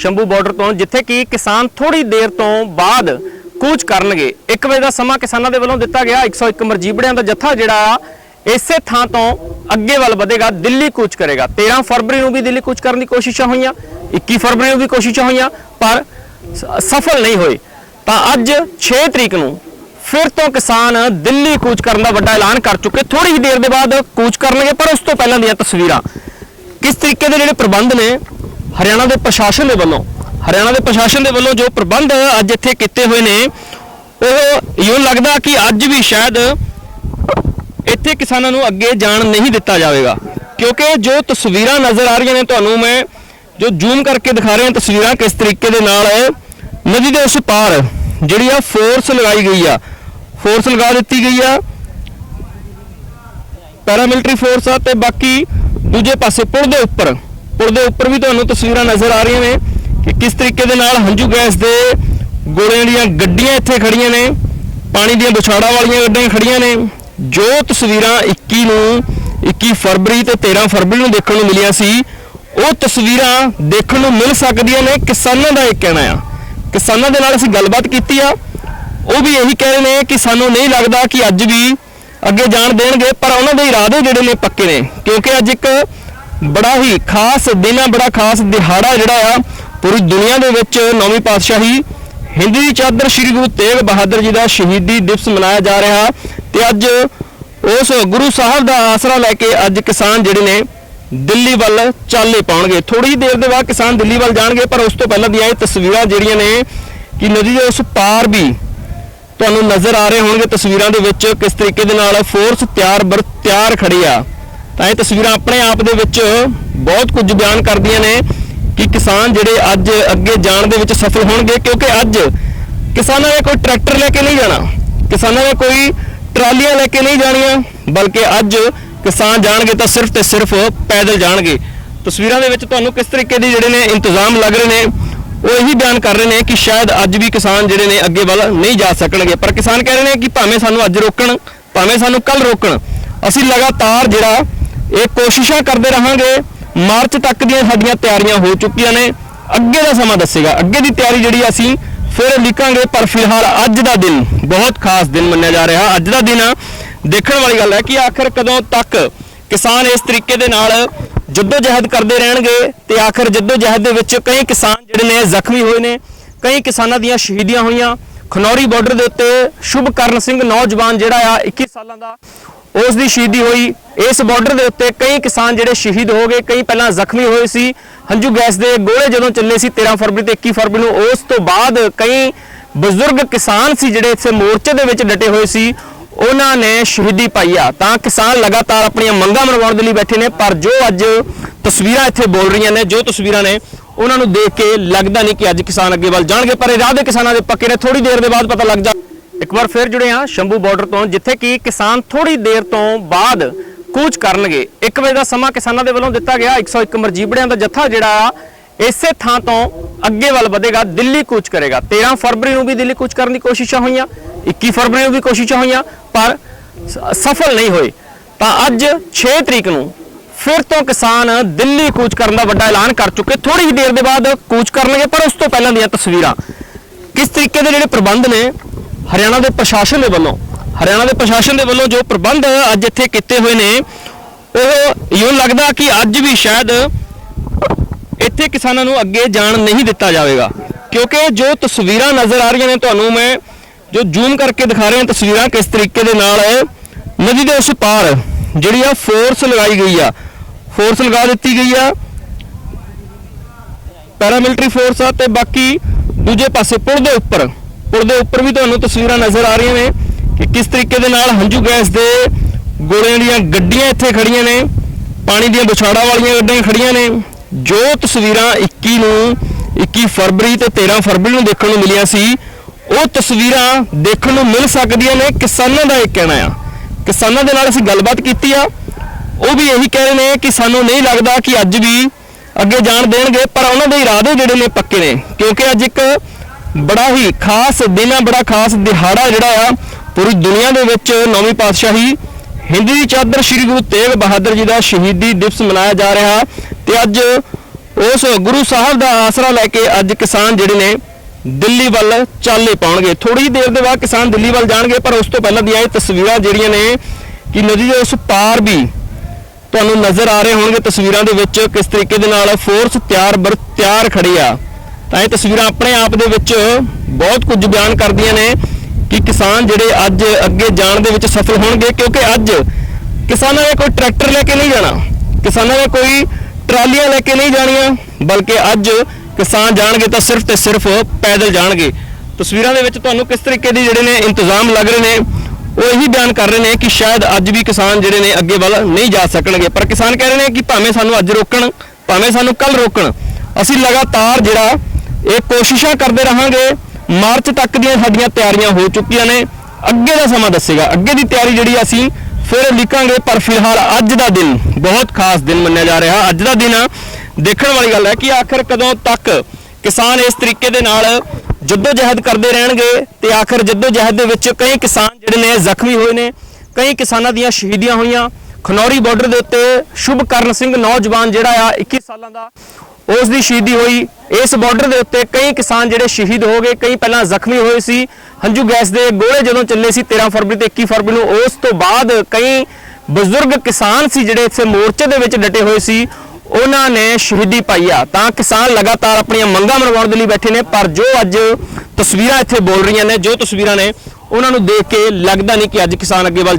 Shambhu border ਤੋਂ, ਜਿੱਥੇ ਕਿ ਕਿਸਾਨ ਥੋੜੀ ਦੇਰ ਤੋਂ ਬਾਅਦ ਕੂਚ ਕਰਨਗੇ। 1 ਵਜੇ ਦਾ ਸਮਾਂ ਕਿਸਾਨਾਂ ਦੇ ਵੱਲੋਂ ਦਿੱਤਾ ਗਿਆ। 101 ਮਰਜੀਬੜਿਆਂ ਦਾ ਜੱਥਾ ਜਿਹੜਾ ਆ, ਇਸੇ ਥਾਂ ਤੋਂ ਅੱਗੇ ਵੱਲ ਵਧੇਗਾ, ਦਿੱਲੀ ਕੂਚ ਕਰੇਗਾ। 13 ਫਰਵਰੀ ਨੂੰ ਵੀ ਦਿੱਲੀ ਕੂਚ ਕਰਨ ਦੀ ਕੋਸ਼ਿਸ਼ਾਂ ਹੋਈਆਂ 21 ਫਰਵਰੀ ਨੂੰ ਵੀ ਕੋਸ਼ਿਸ਼ਾਂ ਹੋਈਆਂ, ਪਰ ਸਫਲ ਨਹੀਂ ਹੋਏ। ਤਾਂ ਅੱਜ 6 ਤਰੀਕ ਨੂੰ ਫਿਰ ਤੋਂ ਕਿਸਾਨ ਦਿੱਲੀ ਕੂਚ ਕਰਨ ਦਾ ਵੱਡਾ ਐਲਾਨ ਕਰ ਚੁੱਕੇ। ਥੋੜੀ ਹੀ ਦੇਰ ਦੇ ਬਾਅਦ ਕੂਚ ਕਰਨਗੇ, ਪਰ ਉਸ ਤੋਂ ਪਹਿਲਾਂ ਦੀਆਂ ਤਸਵੀਰਾਂ। ਕਿਸ ਤਰੀਕੇ ਦੇ ਜਿਹੜੇ ਪ੍ਰਬੰਧ ਨੇ ਹਰਿਆਣਾ ਦੇ ਪ੍ਰਸ਼ਾਸਨ ਦੇ ਵੱਲੋਂ, ਹਰਿਆਣਾ ਦੇ ਪ੍ਰਸ਼ਾਸਨ ਦੇ ਵੱਲੋਂ ਜੋ ਪ੍ਰਬੰਧ ਅੱਜ ਇੱਥੇ ਕੀਤੇ ਹੋਏ ਨੇ, ਉਹ ਇਉਂ ਲੱਗਦਾ ਕਿ ਅੱਜ ਵੀ ਸ਼ਾਇਦ ਇੱਥੇ ਕਿਸਾਨਾਂ ਨੂੰ ਅੱਗੇ ਜਾਣ ਨਹੀਂ ਦਿੱਤਾ ਜਾਵੇਗਾ। ਕਿਉਂਕਿ ਜੋ ਤਸਵੀਰਾਂ ਨਜ਼ਰ ਆ ਰਹੀਆਂ ਨੇ ਤੁਹਾਨੂੰ ਮੈਂ, ਜੋ ਜ਼ੂਮ ਕਰਕੇ ਦਿਖਾ ਰਿਹਾ, ਤਸਵੀਰਾਂ ਕਿਸ ਤਰੀਕੇ ਦੇ ਨਾਲ ਨਦੀ ਦੇ ਉਸ ਪਾਰ ਜਿਹੜੀ ਆ ਫੋਰਸ ਲਗਾਈ ਗਈ ਆ ਫੋਰਸ ਲਗਾ ਦਿੱਤੀ ਗਈ ਆ। ਪੈਰਾਮਿਲਟਰੀ ਫੋਰਸ ਆ ਤੇ ਬਾਕੀ ਦੂਜੇ ਪਾਸੇ ਪੁਲ ਦੇ ਉੱਪਰ ਪੁਲ ਦੇ ਉੱਪਰ ਵੀ ਤੁਹਾਨੂੰ ਤਸਵੀਰਾਂ ਨਜ਼ਰ ਆ ਰਹੀਆਂ ਨੇ ਕਿ ਕਿਸ ਤਰੀਕੇ ਦੇ ਨਾਲ ਹੰਝੂ ਗੈਸ ਦੇ ਗੋਲਿਆਂ ਦੀਆਂ ਗੱਡੀਆਂ ਇੱਥੇ ਖੜੀਆਂ ਨੇ, ਪਾਣੀ ਦੀਆਂ ਬੁਛਾੜਾ ਵਾਲੀਆਂ ਗੱਡੀਆਂ ਖੜੀਆਂ ਨੇ। ਜੋ ਤਸਵੀਰਾਂ 21 ਨੂੰ 21 ਫਰਵਰੀ ਤੇ 13 ਫਰਵਰੀ ਨੂੰ ਦੇਖਣ ਨੂੰ ਮਿਲੀਆਂ ਸੀ, ਉਹ ਤਸਵੀਰਾਂ ਦੇਖਣ ਨੂੰ ਮਿਲ ਸਕਦੀਆਂ ਨੇ ਕਿਸਾਨਾਂ ਦਾ ਇਹ ਕਹਿਣਾ ਆ। ਕਿਸਾਨਾਂ ਦੇ ਨਾਲ ਅਸੀਂ ਗੱਲਬਾਤ ਕੀਤੀ ਆ। ਉਹ ਵੀ ਇਹੀ ਕਹਿ ਰਹੇ ਨੇ ਕਿ ਸਾਨੂੰ ਨਹੀਂ ਲੱਗਦਾ ਕਿ ਅੱਜ ਵੀ ਅੱਗੇ ਜਾਣ ਦੇਣਗੇ, ਪਰ ਉਹਨਾਂ ਦੇ ਇਰਾਦੇ ਜਿਹੜੇ ਨੇ ਪੱਕੇ ਨੇ, ਕਿਉਂਕਿ ਅੱਜ ਇੱਕ ਬੜਾ ਹੀ ਖਾਸ ਦਿਨ ਆ, ਬੜਾ ਖਾਸ ਦਿਹਾੜਾ ਜਿਹੜਾ ਆ, ਪੂਰੀ ਦੁਨੀਆ ਦੇ ਵਿੱਚ ਨੌਵੀਂ ਪਾਤਸ਼ਾਹੀ ਹਿੰਦੀ ਦੀ ਚਾਦਰ ਸ੍ਰੀ ਗੁਰੂ ਤੇਗ ਬਹਾਦਰ ਜੀ ਦਾ ਸ਼ਹੀਦੀ ਦਿਵਸ ਮਨਾਇਆ ਜਾ ਰਿਹਾ ਤੇ ਅੱਜ ਉਸ ਗੁਰੂ ਸਾਹਿਬ ਦਾ ਆਸਰਾ ਲੈ ਕੇ ਅੱਜ ਕਿਸਾਨ ਜਿਹੜੇ ਨੇ ਦਿੱਲੀ ਵੱਲ ਚਾਲੇ ਪਾਉਣਗੇ। ਥੋੜੀ ਦੇਰ ਦੇ ਬਾਅਦ ਕਿਸਾਨ ਦਿੱਲੀ ਵੱਲ ਜਾਣਗੇ, ਪਰ ਉਸ ਤੋਂ ਪਹਿਲਾਂ ਦੀਆਂ ਇਹ ਤਸਵੀਰਾਂ ਜਿਹੜੀਆਂ ਨੇ ਕਿ ਨਦੀ ਦੇ ਉਸ ਪਾਰ ਵੀ ਤੁਹਾਨੂੰ ਨਜ਼ਰ ਆ ਰਹੇ ਹੋਣਗੇ ਤਸਵੀਰਾਂ ਦੇ ਵਿੱਚ ਕਿਸ ਤਰੀਕੇ ਦੇ ਨਾਲ ਫੋਰਸ ਤਿਆਰ ਬਰ, ਤਿਆਰ ਖੜੀ ਆ। ਤਾਂ ਇਹ ਤਸਵੀਰਾਂ ਆਪਣੇ ਆਪ ਦੇ ਵਿੱਚ ਬਹੁਤ ਕੁਝ ਬਿਆਨ ਕਰਦੀਆਂ ਨੇ ਕਿ ਕਿਸਾਨ ਜਿਹੜੇ ਅੱਜ ਅੱਗੇ ਜਾਣ ਦੇ ਵਿੱਚ ਸਫਲ ਹੋਣਗੇ, ਕਿਉਂਕਿ ਅੱਜ ਕਿਸਾਨਾਂ ਨੇ ਕੋਈ ਟਰੈਕਟਰ ਲੈ ਕੇ ਨਹੀਂ ਜਾਣਾ, ਕਿਸਾਨਾਂ ਨੇ ਕੋਈ ਟਰਾਲੀਆਂ ਲੈ ਕੇ ਨਹੀਂ ਜਾਣੀਆਂ, ਬਲਕਿ ਅੱਜ ਕਿਸਾਨ ਜਾਣਗੇ ਤਾਂ ਸਿਰਫ ਤੇ ਸਿਰਫ ਪੈਦਲ ਜਾਣਗੇ। ਤਸਵੀਰਾਂ ਦੇ ਵਿੱਚ ਤੁਹਾਨੂੰ ਕਿਸ ਤਰੀਕੇ ਦੇ ਜਿਹੜੇ ਨੇ ਇੰਤਜ਼ਾਮ ਲੱਗ ਰਹੇ ਨੇ, ਉਹ ਇਹੀ ਬਿਆਨ ਕਰ ਰਹੇ ਨੇ ਕਿ ਸ਼ਾਇਦ ਅੱਜ ਵੀ ਕਿਸਾਨ ਜਿਹੜੇ ਨੇ ਅੱਗੇ ਵੱਲ ਨਹੀਂ ਜਾ ਸਕਣਗੇ। ਪਰ ਕਿਸਾਨ ਕਹਿ ਰਹੇ ਨੇ ਕਿ ਭਾਵੇਂ ਸਾਨੂੰ ਅੱਜ ਰੋਕਣ, ਭਾਵੇਂ ਸਾਨੂੰ ਕੱਲ ਰੋਕਣ, ਅਸੀਂ ਲਗਾਤਾਰ ਜਿਹੜਾ ਇਹ ਕੋਸ਼ਿਸ਼ਾਂ ਕਰਦੇ ਰਹਾਂਗੇ। ਮਾਰਚ ਤੱਕ ਦੀਆਂ ਸਾਡੀਆਂ ਤਿਆਰੀਆਂ ਹੋ ਚੁੱਕੀਆਂ ਨੇ। ਅੱਗੇ ਦਾ ਸਮਾਂ ਦੱਸੇਗਾ। ਅੱਗੇ ਦੀ ਤਿਆਰੀ ਜਿਹੜੀ ਅਸੀਂ ਫਿਰ ਲਿਖਾਂਗੇ, ਪਰ ਫਿਲਹਾਲ ਅੱਜ ਦਾ ਦਿਨ ਬਹੁਤ ਖਾਸ ਦਿਨ ਮੰਨਿਆ ਜਾ ਰਿਹਾ। ਅੱਜ ਦਾ ਦਿਨ ਦੇਖਣ ਵਾਲੀ ਗੱਲ ਹੈ ਕਿ ਆਖਰ ਕਦੋਂ ਤੱਕ ਕਿਸਾਨ ਇਸ ਤਰੀਕੇ ਦੇ ਨਾਲ ਜਹਿਦ ਕਰਦੇ ਰਹਿਣਗੇ ਤੇ ਆਖਰ ਜਹਿਦ ਦੇ ਵਿੱਚ ਕਈ ਕਿਸਾਨ ਜਿਹੜੇ ਨੇ ਜ਼ਖਮੀ ਹੋਏ ਨੇ। ਕਈ ਕਿਸਾਨਾਂ ਦੀਆਂ ਸ਼ਹੀਦੀਆਂ ਹੋਈਆਂ। ਖਨੌਰੀ ਬਾਰਡਰ ਦੇ ਉੱਤੇ ਸ਼ੁਭਕਰਨ ਸਿੰਘ, ਨੌਜਵਾਨ ਜਿਹੜਾ ਆ 21 ਸਾਲਾਂ ਦਾ ਉਸ ਦੀ ਸ਼ਹੀਦੀ ਹੋਈ। ਇਸ ਬਾਰਡਰ ਦੇ ਉੱਤੇ ਕਈ ਕਿਸਾਨ ਜਿਹੜੇ ਸ਼ਹੀਦ ਹੋ ਗਏ, ਕਈ ਪਹਿਲਾਂ ਜ਼ਖਮੀ ਹੋਏ ਸੀ। ਹੰਝੂ ਗੈਸ ਦੇ ਗੋਲੇ ਜਦੋਂ ਚੱਲੇ ਸੀ 13 ਫਰਵਰੀ ਤੇ 21 ਫਰਵਰੀ ਨੂੰ, ਉਸ ਤੋਂ ਬਾਅਦ ਕਈ ਬਜ਼ੁਰਗ ਕਿਸਾਨ ਸੀ ਜਿਹੜੇ ਇੱਥੇ ਮੋਰਚੇ ਦੇ ਵਿੱਚ ਡਟੇ ਹੋਏ ਸੀ। ਉਹਨਾਂ ਨੇ ਸ਼ਹੀਦੀ ਪਾਈ ਆ। ਤਾਂ ਕਿਸਾਨ ਲਗਾਤਾਰ ਆਪਣੀਆਂ ਮੰਗਾਂ ਮਨਵਾਉਣ ਦੇ ਲਈ ਬੈਠੇ ਨੇ, ਪਰ ਜੋ ਅੱਜ ਤਸਵੀਰਾਂ ਇੱਥੇ ਬੋਲ ਰਹੀਆਂ ਨੇ, ਜੋ ਤਸਵੀਰਾਂ ਨੇ, ਉਹਨਾਂ ਨੂੰ ਦੇਖ ਕੇ ਲੱਗਦਾ ਨਹੀਂ ਕਿ ਅੱਜ ਕਿਸਾਨ ਅੱਗੇ ਵੱਲ ਜਾਣਗੇ। ਪਰ ਇਰਾਦੇ ਕਿਸਾਨਾਂ ਦੇ ਪੱਕੇ ਨੇ। ਥੋੜੀ ਦੇਰ ਦੇ ਬਾਅਦ ਪਤਾ ਲੱਗ ਜਾ ਇੱਕ ਵਾਰ ਫਿਰ ਜੁੜੇ ਹਾਂ ਸ਼ੰਭੂ ਬਾਰਡਰ ਤੋਂ, ਜਿੱਥੇ ਕਿ ਕਿਸਾਨ ਥੋੜੀ ਦੇਰ ਤੋਂ ਬਾਅਦ ਕੂਚ ਕਰਨਗੇ। 1 ਵਜੇ ਦਾ ਸਮਾਂ ਕਿਸਾਨਾਂ ਦੇ ਵੱਲੋਂ ਦਿੱਤਾ ਗਿਆ 101 ਮਰਜੀਬੜਿਆਂ ਦਾ ਜੱਥਾ ਜਿਹੜਾ ਆ, ਇਸੇ ਥਾਂ ਤੋਂ ਅੱਗੇ ਵੱਲ ਵਧੇਗਾ, ਦਿੱਲੀ ਕੂਚ ਕਰੇਗਾ। 13 ਫਰਵਰੀ ਨੂੰ ਵੀ ਦਿੱਲੀ ਕੂਚ ਕਰਨ ਦੀ ਕੋਸ਼ਿਸ਼ਾਂ ਹੋਈਆਂ 21 ਫਰਵਰੀ ਨੂੰ ਵੀ ਕੋਸ਼ਿਸ਼ਾਂ ਹੋਈਆਂ, ਪਰ ਸਫਲ ਨਹੀਂ ਹੋਏ। ਤਾਂ ਅੱਜ 6 ਤਰੀਕ ਨੂੰ ਫਿਰ ਤੋਂ ਕਿਸਾਨ ਦਿੱਲੀ ਕੂਚ ਕਰਨ ਦਾ ਵੱਡਾ ਐਲਾਨ ਕਰ ਚੁੱਕੇ। ਥੋੜੀ ਹੀ ਦੇਰ ਦੇ ਬਾਅਦ ਕੂਚ ਕਰਨਗੇ, ਪਰ ਉਸ ਤੋਂ ਪਹਿਲਾਂ ਦੀਆਂ ਤਸਵੀਰਾਂ। ਕਿਸ ਤਰੀਕੇ ਦੇ ਜਿਹੜੇ ਪ੍ਰਬੰਧ ਨੇ ਹਰਿਆਣਾ ਦੇ ਪ੍ਰਸ਼ਾਸਨ ਦੇ ਵੱਲੋਂ, ਹਰਿਆਣਾ ਦੇ ਪ੍ਰਸ਼ਾਸਨ ਦੇ ਵੱਲੋਂ ਜੋ ਪ੍ਰਬੰਧ ਅੱਜ ਇੱਥੇ ਕੀਤੇ ਹੋਏ ਨੇ, ਉਹ ਇਉਂ ਲੱਗਦਾ ਕਿ ਅੱਜ ਵੀ ਸ਼ਾਇਦ ਇੱਥੇ ਕਿਸਾਨਾਂ ਨੂੰ ਅੱਗੇ ਜਾਣ ਨਹੀਂ ਦਿੱਤਾ ਜਾਵੇਗਾ। ਕਿਉਂਕਿ ਜੋ ਤਸਵੀਰਾਂ ਨਜ਼ਰ ਆ ਰਹੀਆਂ ਨੇ ਤੁਹਾਨੂੰ ਮੈਂ, ਜੋ ਜ਼ੂਮ ਕਰਕੇ ਦਿਖਾ ਰਿਹਾ ਤਸਵੀਰਾਂ ਕਿਸ ਤਰੀਕੇ ਦੇ ਨਾਲ, ਨਦੀ ਦੇ ਉਸ ਪਾਰ ਜਿਹੜੀ ਆ ਫੋਰਸ ਲਗਾਈ ਗਈ ਆ ਫੋਰਸ ਲਗਾ ਦਿੱਤੀ ਗਈ ਆ। ਪੈਰਾਮਿਲਟਰੀ ਫੋਰਸ ਆ ਤੇ ਬਾਕੀ ਦੂਜੇ ਪਾਸੇ ਪੁਲ ਦੇ ਉੱਪਰ ਪੁਲ ਦੇ ਉੱਪਰ ਵੀ ਤੁਹਾਨੂੰ ਤਸਵੀਰਾਂ ਨਜ਼ਰ ਆ ਰਹੀਆਂ ਨੇ ਕਿ ਕਿਸ ਤਰੀਕੇ ਦੇ ਨਾਲ ਹੰਝੂ ਗੈਸ ਦੇ ਗੋਲਿਆਂ ਦੀਆਂ ਗੱਡੀਆਂ ਇੱਥੇ ਖੜੀਆਂ ਨੇ, ਪਾਣੀ ਦੀਆਂ ਬੁਛਾੜਾ ਵਾਲੀਆਂ ਗੱਡੀਆਂ ਖੜੀਆਂ ਨੇ। ਜੋ ਤਸਵੀਰਾਂ 21 ਨੂੰ 21 ਫਰਵਰੀ ਤੇ 13 ਫਰਵਰੀ ਨੂੰ ਦੇਖਣ ਨੂੰ ਮਿਲੀਆਂ ਸੀ, ਉਹ ਤਸਵੀਰਾਂ ਦੇਖਣ ਨੂੰ ਮਿਲ ਸਕਦੀਆਂ ਨੇ ਕਿਸਾਨਾਂ ਦਾ ਇਹ ਕਹਿਣਾ ਆ। ਕਿਸਾਨਾਂ ਦੇ ਨਾਲ ਅਸੀਂ ਗੱਲਬਾਤ ਕੀਤੀ ਆ। ਉਹ ਵੀ ਇਹੀ ਕਹਿ ਰਹੇ ਨੇ ਕਿ ਸਾਨੂੰ ਨਹੀਂ ਲੱਗਦਾ ਕਿ ਅੱਜ ਵੀ ਅੱਗੇ ਜਾਣ ਦੇਣਗੇ, ਪਰ ਉਹਨਾਂ ਦੇ ਇਰਾਦੇ ਜਿਹੜੇ ਨੇ ਪੱਕੇ ਨੇ, ਕਿਉਂਕਿ ਅੱਜ ਇੱਕ ਬੜਾ ਹੀ ਖਾਸ ਦਿਨ ਆ, ਬੜਾ ਖਾਸ ਦਿਹਾੜਾ ਜਿਹੜਾ ਆ, ਪੂਰੀ ਦੁਨੀਆ ਦੇ ਵਿੱਚ ਨੌਵੀਂ ਪਾਤਸ਼ਾਹੀ ਹਿੰਦੀ ਦੀ ਚਾਦਰ ਸ੍ਰੀ ਗੁਰੂ ਤੇਗ ਬਹਾਦਰ ਜੀ ਦਾ ਸ਼ਹੀਦੀ ਦਿਵਸ ਮਨਾਇਆ ਜਾ ਰਿਹਾ ਤੇ ਅੱਜ ਉਸ ਗੁਰੂ ਸਾਹਿਬ ਦਾ ਆਸਰਾ ਲੈ ਕੇ ਅੱਜ ਕਿਸਾਨ ਜਿਹੜੇ ਨੇ ਦਿੱਲੀ ਵੱਲ ਚਾਲੇ ਪਾਉਣਗੇ। ਥੋੜੀ ਦੇਰ ਦੇ ਬਾਅਦ ਕਿਸਾਨ ਦਿੱਲੀ ਵੱਲ ਜਾਣਗੇ, ਪਰ ਉਸ ਤੋਂ ਪਹਿਲਾਂ ਦੀਆਂ ਇਹ ਤਸਵੀਰਾਂ ਜਿਹੜੀਆਂ ਨੇ ਕਿ ਨਦੀ ਦੇ ਉਸ ਪਾਰ ਵੀ ਤੁਹਾਨੂੰ ਨਜ਼ਰ ਆ ਰਹੇ ਹੋਣਗੇ ਤਸਵੀਰਾਂ ਦੇ ਵਿੱਚ ਕਿਸ ਤਰੀਕੇ ਦੇ ਨਾਲ ਫੋਰਸ ਤਿਆਰ ਬਰ, ਤਿਆਰ ਖੜੀ ਆ। ਤਾਂ ਇਹ ਤਸਵੀਰਾਂ ਆਪਣੇ ਆਪ ਦੇ ਵਿੱਚ ਬਹੁਤ ਕੁਝ ਬਿਆਨ ਕਰਦੀਆਂ ਨੇ ਕਿ ਕਿਸਾਨ ਜਿਹੜੇ ਅੱਜ ਅੱਗੇ ਜਾਣ ਦੇ ਵਿੱਚ ਸਫਲ ਹੋਣਗੇ, ਕਿਉਂਕਿ ਅੱਜ ਕਿਸਾਨਾਂ ਨੇ ਕੋਈ ਟਰੈਕਟਰ ਲੈ ਕੇ ਨਹੀਂ ਜਾਣਾ, ਕਿਸਾਨਾਂ ਨੇ ਕੋਈ ਟਰਾਲੀਆਂ ਲੈ ਕੇ ਨਹੀਂ ਜਾਣੀਆਂ, ਬਲਕਿ ਅੱਜ ਕਿਸਾਨ ਜਾਣਗੇ ਤਾਂ ਸਿਰਫ ਤੇ ਸਿਰਫ ਪੈਦਲ ਜਾਣਗੇ। ਤਸਵੀਰਾਂ ਦੇ ਵਿੱਚ ਤੁਹਾਨੂੰ ਕਿਸ ਤਰੀਕੇ ਦੇ ਜਿਹੜੇ ਨੇ ਇੰਤਜ਼ਾਮ ਲੱਗ ਰਹੇ ਨੇ, ਉਹ ਇਹੀ ਬਿਆਨ ਕਰ ਰਹੇ ਨੇ ਕਿ ਸ਼ਾਇਦ ਅੱਜ ਵੀ ਕਿਸਾਨ ਜਿਹੜੇ ਨੇ ਅੱਗੇ ਵੱਲ ਨਹੀਂ ਜਾ ਸਕਣਗੇ। ਪਰ ਕਿਸਾਨ ਕਹਿ ਰਹੇ ਨੇ ਕਿ ਭਾਵੇਂ ਸਾਨੂੰ ਅੱਜ ਰੋਕਣ, ਭਾਵੇਂ ਸਾਨੂੰ ਕੱਲ ਰੋਕਣ, ਅਸੀਂ ਲਗਾਤਾਰ ਜਿਹੜਾ ਇਹ ਕੋਸ਼ਿਸ਼ਾਂ ਕਰਦੇ ਰਹਾਂਗੇ, ਮਾਰਚ ਤੱਕ ਦੀਆਂ ਸਾਡੀਆਂ ਤਿਆਰੀਆਂ ਹੋ ਚੁੱਕੀਆਂ ਨੇ। ਅੱਗੇ ਦਾ ਸਮਾਂ ਦੱਸੇਗਾ। ਅੱਗੇ ਦੀ ਤਿਆਰੀ ਜਿਹੜੀ ਅਸੀਂ ਫਿਰ ਲਿਖਾਂਗੇ, ਪਰ ਫਿਲਹਾਲ ਅੱਜ ਦਾ ਦਿਨ ਬਹੁਤ ਖਾਸ ਦਿਨ ਮੰਨਿਆ ਜਾ ਰਿਹਾ। ਅੱਜ ਦਾ ਦਿਨ ਦੇਖਣ ਵਾਲੀ ਗੱਲ ਹੈ ਕਿ ਆਖਰ ਕਦੋਂ ਤੱਕ ਕਿਸਾਨ ਇਸ ਤਰੀਕੇ ਦੇ ਨਾਲ ਜੱਦੋ ਜਹਿਦ ਕਰਦੇ ਰਹਿਣਗੇ ਤੇ ਆਖਰ ਜੱਦੋ ਜਹਿਦ ਦੇ ਵਿੱਚ ਕਈ ਕਿਸਾਨ ਜਿਹੜੇ ਨੇ ਜ਼ਖਮੀ ਹੋਏ ਨੇ, ਕਈ ਕਿਸਾਨਾਂ ਦੀਆਂ ਸ਼ਹੀਦੀਆਂ ਹੋਈਆਂ। ਖਨੌਰੀ ਬਾਰਡਰ ਦੇ ਉੱਤੇ ਸ਼ੁਭਕਰਨ ਸਿੰਘ ਨੌਜਵਾਨ ਜਿਹੜਾ ਆ 21 ਸਾਲਾਂ ਦਾ ਉਸ ਦੀ ਸ਼ਹੀਦੀ ਹੋਈ। ਇਸ ਬਾਰਡਰ ਦੇ ਉੱਤੇ ਕਈ ਕਿਸਾਨ ਜਿਹੜੇ ਸ਼ਹੀਦ ਹੋ ਗਏ, ਕਈ ਪਹਿਲਾਂ ਜ਼ਖਮੀ ਹੋਏ ਸੀ। ਹੰਝੂ ਗੈਸ ਦੇ ਗੋਲੇ ਜਦੋਂ ਚੱਲੇ ਸੀ 13 ਫਰਵਰੀ ਤੇ 21 ਫਰਵਰੀ ਨੂੰ, ਉਸ ਤੋਂ ਬਾਅਦ ਕਈ ਬਜ਼ੁਰਗ ਕਿਸਾਨ ਸੀ ਜਿਹੜੇ ਇੱਥੇ ਮੋਰਚੇ ਦੇ ਵਿੱਚ ਡਟੇ ਹੋਏ ਸੀ। ਉਹਨਾਂ ਨੇ ਸ਼ਹੀਦੀ ਪਾਈ ਆ। ਤਾਂ ਕਿਸਾਨ ਲਗਾਤਾਰ ਆਪਣੀਆਂ ਮੰਗਾਂ ਮਨਵਾਉਣ ਦੇ ਲਈ ਬੈਠੇ ਨੇ, ਪਰ ਜੋ ਅੱਜ ਤਸਵੀਰਾਂ ਇੱਥੇ ਬੋਲ ਰਹੀਆਂ ਨੇ, ਜੋ ਤਸਵੀਰਾਂ ਨੇ, ਉਹਨਾਂ ਨੂੰ ਦੇਖ ਕੇ ਲੱਗਦਾ ਨਹੀਂ ਕਿ ਅੱਜ ਕਿਸਾਨ ਅੱਗੇ ਵੱਲ